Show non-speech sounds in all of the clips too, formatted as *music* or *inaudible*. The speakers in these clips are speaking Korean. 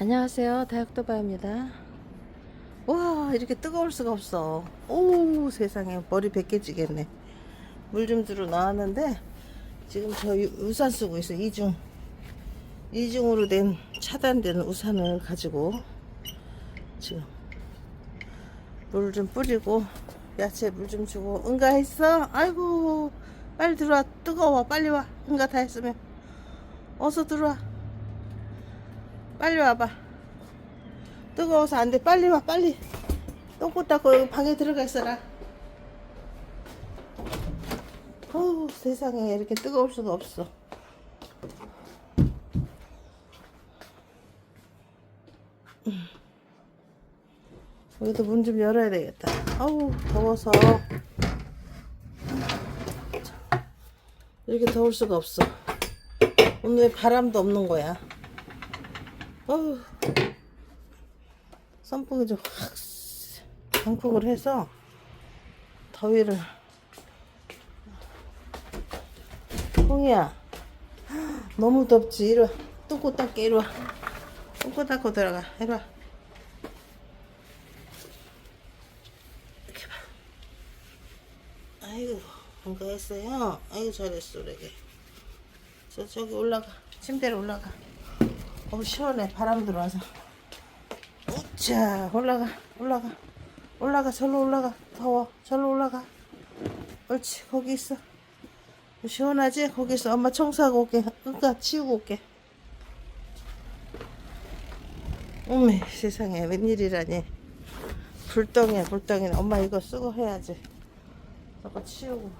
안녕하세요. 다육도바입니다. 와, 이렇게 뜨거울 수가 없어. 오, 세상에. 머리 벗겨지겠네. 물좀 들어 나왔는데, 지금 저 유- 우산 쓰고 있어요. 이중. 이중으로 된 차단된 우산을 가지고, 지금. 물 좀 뿌리고, 야채 물 좀 주고, 응가 했어? 아이고, 빨리 들어와. 뜨거워. 빨리 와. 응가 다 했으면. 어서 들어와. 빨리 와봐. 뜨거워서 안 돼. 빨리 와, 빨리. 똥꼬 닦고 방에 들어가 있어라. 어우, 세상에 이렇게 뜨거울 수가 없어. 음. 여기도 문 좀 열어야 되겠다. 아우, 더워서. 이렇게 더울 수가 없어. 오늘 왜 바람도 없는 거야. 선풍기 좀 확 방풍을 해서 더위를. 홍이야. 너무 덥지. 이리 와. 똥꼬 닦게 이리 와. 똥꼬 닦고 들어가. 이리 와. 이렇게 봐. 아이고 반가웠어요. 아이고 잘했어 그러게. 저 저기 올라가. 침대로 올라가 어우 시원해. 바람 들어와서. 자 올라가 올라가. 올라가 절로 올라가. 더워. 절로 올라가. 옳지 거기 있어. 시원하지? 거기 있어. 엄마 청소하고 올게. 그니까 치우고 올게. 어메 세상에. 웬일이라니. 불덩이야 불덩이 엄마 이거 쓰고 해야지. 저거 치우고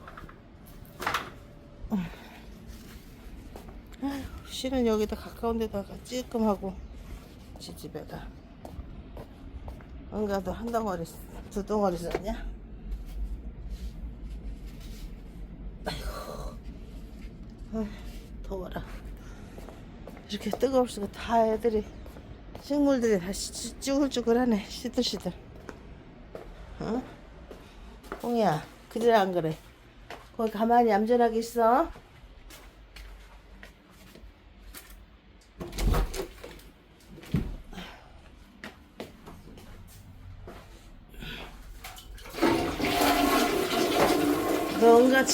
아휴, 씨는 여기다 가까운 데다가 찔끔하고 지 집에가 응가도 한 덩어리 두 덩어리 썼냐? 아이고. 더워라. 이렇게 뜨거울 수가 다 애들이 식물들이 다 시- 쭈글쭈글하네 시들시들. 어? 홍이야 그래 안 그래. 거기 가만히 얌전하게 있어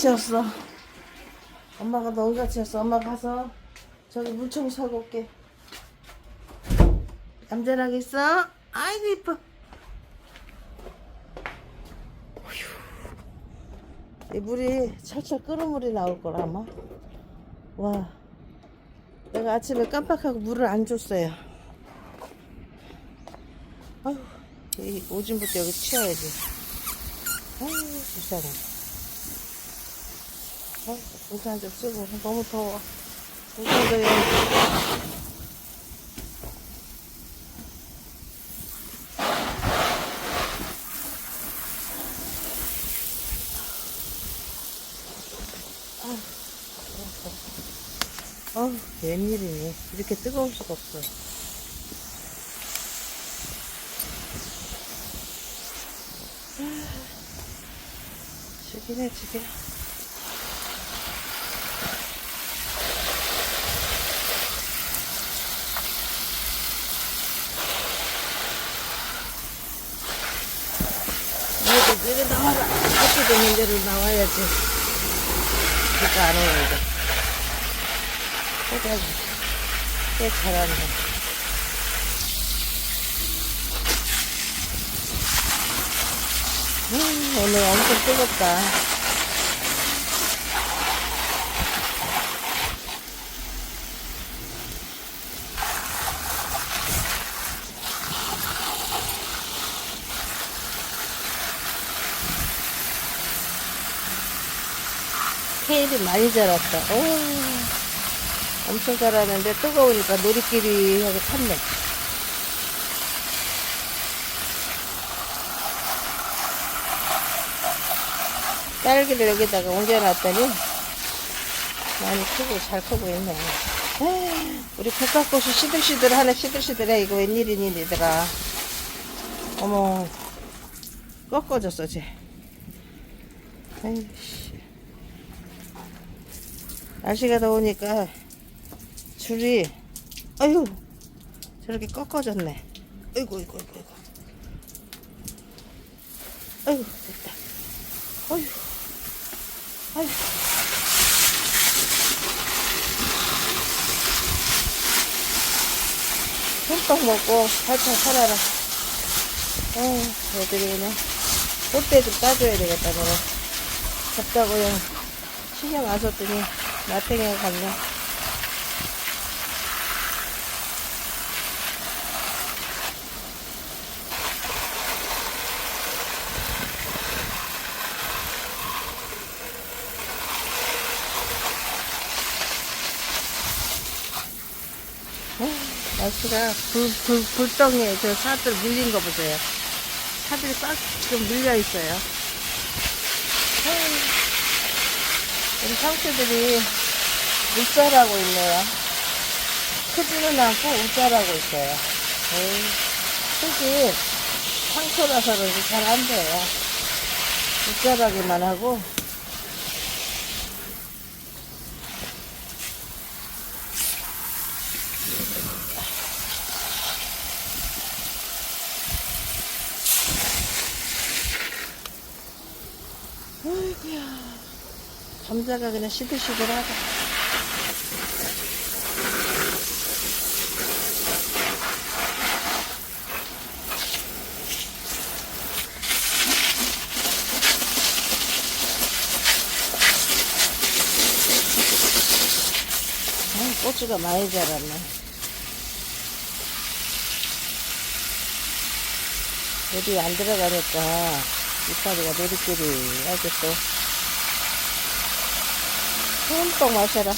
너 응가치였어. 엄마가 너 응가치였어. 엄마 가서 저기 물총수 하고 올게. 얌전하게 있어. 아이고 이뻐. 이 물이 철철 끓은 물이 나올 거라 아마. 와. 내가 아침에 깜빡하고 물을 안 줬어요. 아휴. 이 오줌부터 여기 치워야지. 아유, 불쌍해. 어, 우산 좀 쓰고 너무 더워. 우산도 여기. 어우, 웬일이니. 이렇게 뜨거울 수가 없어. 죽이네, 죽여. 내려 나와라. 학교 되는 대로 나와야지. 그거 안 오는데. 해가지. 꽤 잘한다. 음, 오늘 엄청 뜨겁다. 케일이 많이 자랐다. 오, 엄청 자라는데 뜨거우니까 놀이끼리 하고 탔네. 딸기를 여기다가 옮겨놨더니 많이 크고 잘 크고 있네. 우리 국화꽃이 시들시들하네 시들시들해 이거 웬일이니 니들아. 어머 꺾어졌어 쟤. 에이씨. 날씨가 더우니까 줄이 아유 저렇게 꺾어졌네. 아이고, 아이고, 아이고, 아이고. 됐다. 어휴. 아이고. 흠떡 먹고 살짝 살아라. 어휴, 애들이 그냥 꽃대 좀 따줘야 되겠다, 너는. 잡다고 그냥 신경 안 썼더니 나탱이가 갔네. 날씨가 불, 불, 불덩이에 저 사들 밀린 거 보세요. 사들이 꽉좀 밀려 있어요. 에이, 우리 상추들이 울자라고 있네요. 크지는 않고 울자라고 있어요. 에이, 흙이 상초라서 그런지 잘 안 돼요. 울자라기만 하고 어이구야. 감자가 그냥 시들시들하다. 아, 고추가 많이 자랐네. 어디 안 들어가니까 이파리가 내리끼리 하겠어. 흠뻑 마셔라.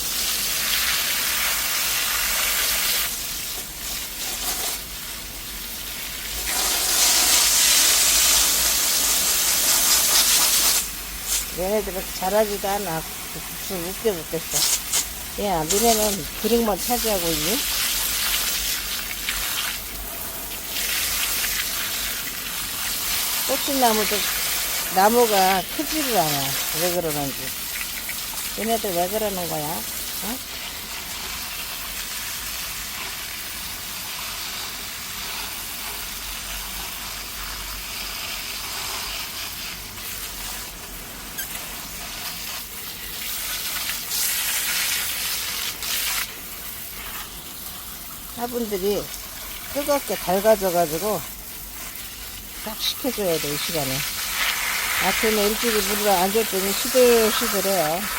얘네들은 잘하지도 않아. 무슨 웃겨 죽겠어. 야, 너네는 그릇만 차지하고 있니? 꽃신나무도 나무가 크지를 않아. 왜 그러는지. 얘네들 왜 그러는 거야? 어? 화분들이 뜨겁게 달가져가지고 딱 식혀줘야 돼, 이 시간에. 아침에 일찍이 물을 안 줬더니 시들시들해요.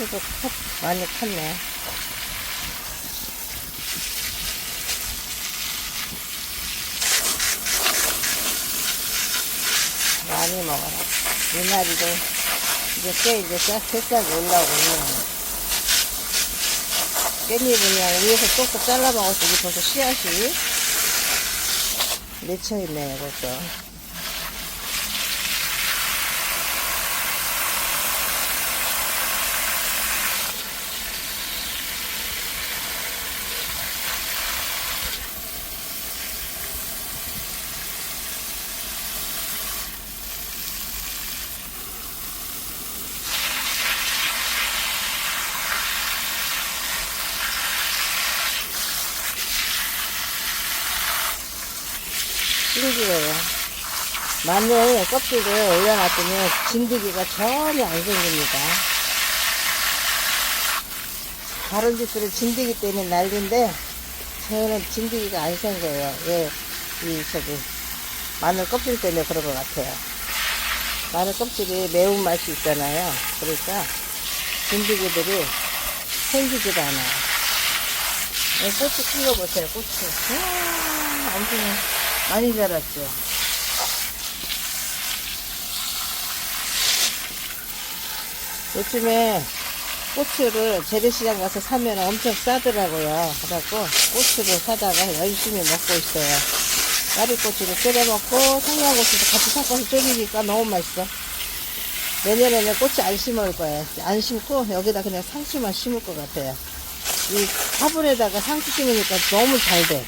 고추도 컸, 많이 컸네. 많이 먹어라. 미나리도 이제 꽤 이제 싹 새싹이 올라오고 있네. 깻잎은 그냥 위에서 쏙쏙 잘라 먹었더니 벌써 씨앗이 맺혀있네요, 벌써. 신기해요. 마늘 껍질을 올려놨더니 진드기가 전혀 안 생깁니다. 다른 집들은 진드기 때문에 난리인데 저는 진드기가 안 생겨요. 왜, 이, 저기, 마늘 껍질 때문에 그런 것 같아요. 마늘 껍질이 매운 맛이 있잖아요. 그러니까 진드기들이 생기지도 않아요. 이 고추 큰거 보세요, 고추. 이야, 엄청 많이 자랐죠. 요즘에 고추를 재래시장 가서 사면 엄청 싸더라고요. 그래갖고 고추를 사다가 열심히 먹고 있어요. 까리고추도 끓여 먹고 청양고추도 같이 섞어서 졸이니까 너무 맛있어. 내년에는 고추 안 심을 거예요. 안 심고 여기다 그냥 상추만 심을 것 같아요. 이 화분에다가 상추 심으니까 너무 잘 돼.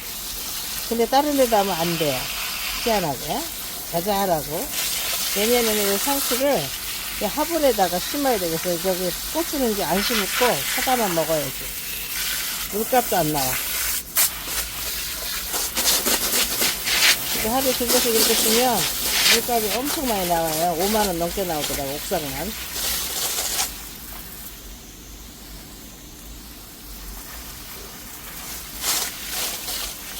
근데 다른 데다 하면 안 돼요. 희한하게. 자자하라고. 내년에는 이 상추를 이 화분에다가 심어야 되겠어요. 저기 고추는 이제 안 심고 사다만 먹어야지. 물값도 안 나와. 하루에 두 개씩 이렇게 쓰면 물값이 엄청 많이 나와요. 5만원 넘게 나오더라고, 옥상만.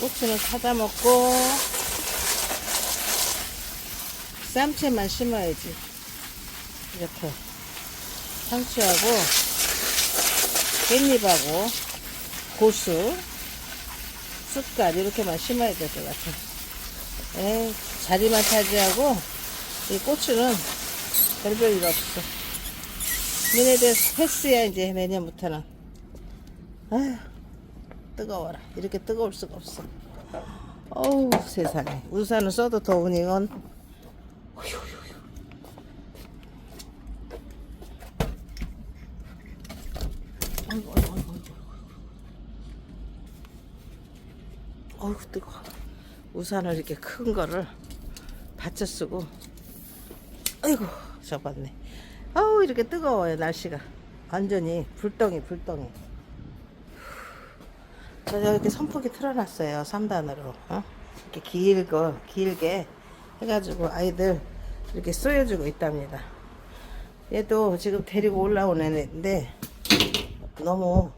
고추는 사다 먹고, 쌈채만 심어야지. 이렇게. 상추하고, 깻잎하고, 고수, 쑥갓, 이렇게만 심어야 될 것 같아. 에이, 자리만 차지하고, 이 고추는 별별 일 없어. 너네들 패스야, 이제 내년부터는. 아휴, 뜨거워라. 이렇게 뜨거울 수가 없어. 어우, 세상에. 우산을 써도 더우니, 이건. 어이구, 뜨거워. 우산을 이렇게 큰 거를 받쳐 쓰고 아이고 접었네 아우 이렇게 뜨거워요 날씨가 완전히 불덩이 불덩이 저 이렇게 선풍기 틀어놨어요 3단으로 어? 이렇게 길고 길게 해가지고 아이들 이렇게 쏘여주고 있답니다 얘도 지금 데리고 올라온 애인데 너무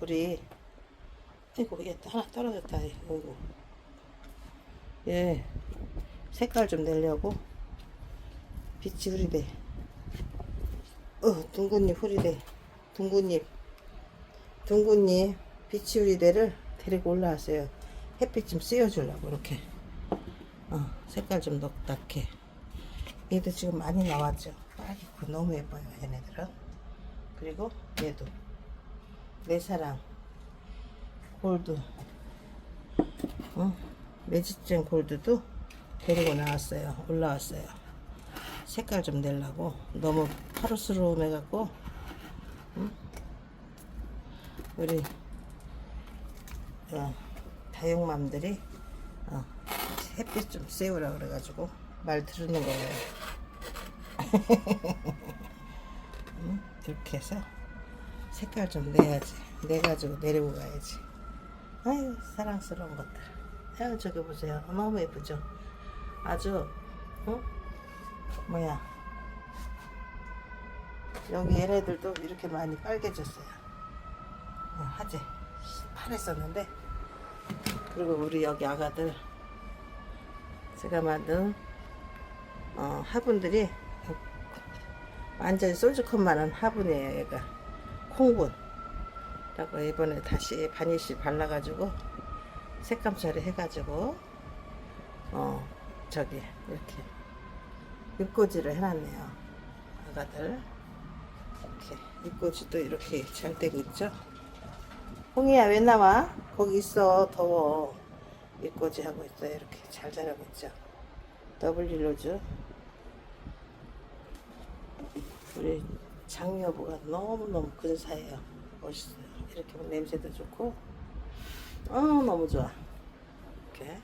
우리 아이고 얘 하나 떨어졌다 아이고 예, 색깔 좀 내려고 빛이 흐리대. 어, 둥근잎 흐리대. 둥근잎, 둥근잎 빛이 흐리대를 데리고 올라왔어요. 햇빛 좀 씌워주려고 이렇게. 어, 색깔 좀 넉넉해. 얘도 지금 많이 나왔죠. 빨갛고 너무 예뻐요, 얘네들은. 그리고 얘도 내 사랑 골드. 어? 매직젠 골드도 데리고 나왔어요. 올라왔어요. 색깔 좀 내려고 너무 파르스러움 해갖고 응? 우리 어, 다육맘들이 어, 햇빛 좀 쐬우라 그래가지고 말 들으는 거예요. *laughs* 응? 이렇게 해서 색깔 좀 내야지. 내가지고 내리고 가야지. 아유 사랑스러운 것들. 아유 저기 보세요. 너무 예쁘죠. 아주 어? 뭐야 여기 얘네들도 이렇게 많이 빨개졌어요. 어, 하재 파랬었는데 그리고 우리 여기 아가들 제가 만든 어, 화분들이 완전히 솔직한만한 화분이에요. 얘가 콩분. 라고 이번에 다시 바니쉬 발라가지고 색감 처리 해가지고 어 저기 이렇게 잎꽂이를 해놨네요 아가들 이렇게 잎꽂이도 이렇게 잘 되고 있죠 홍이야 왜 나와? 거기 있어. 더워. 잎꽂이 하고 있어요 이렇게 잘 자라고 있죠. 더블 릴로즈 우리 장여보가 너무너무 근사해요. 멋있어요. 이렇게 냄새도 좋고. 어 너무 좋아. 이렇게.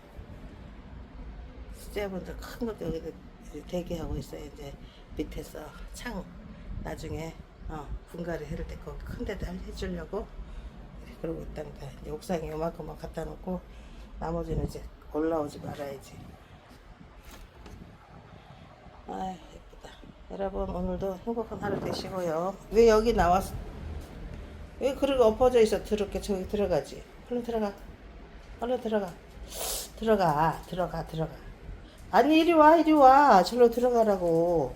수제분들 큰 것도 여기 대기하고 있어요. 이제 밑에서 창. 나중에 어, 분갈이 해를 때 거기 큰 데다 해주려고 그러고 있답니다 옥상에 요만큼만 갖다 놓고 나머지는 이제 올라오지 말아야지. 아 예쁘다. 여러분 오늘도 행복한 하루 되시고요. 왜 여기 나왔어 왜 그러고 엎어져 있어? 더럽게 저기 들어가지. 얼른 들어가. 얼른 들어가. 들어가. 들어가 들어가. 아니 이리 와 이리 와. 절로 들어가라고.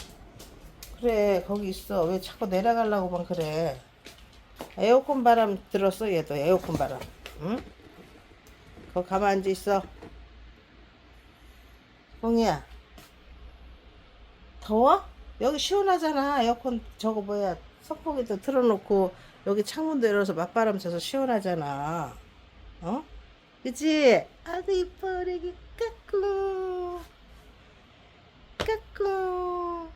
그래 거기 있어. 왜 자꾸 내려가려고만 그래 에어컨 바람 들었어 얘도 에어컨 바람 응? 거기 가만 앉아 있어 홍이야 더워? 여기 시원하잖아 에어컨 저거 뭐야 선풍기도 틀어놓고 여기 창문도 열어서 맞바람 쐬서 시원하잖아. 어? 그치? 아주 이뻐 우리 애기 까꿍 까꿍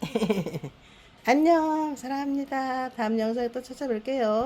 *laughs* 안녕 사랑합니다. 다음 영상에 또 찾아뵐게요.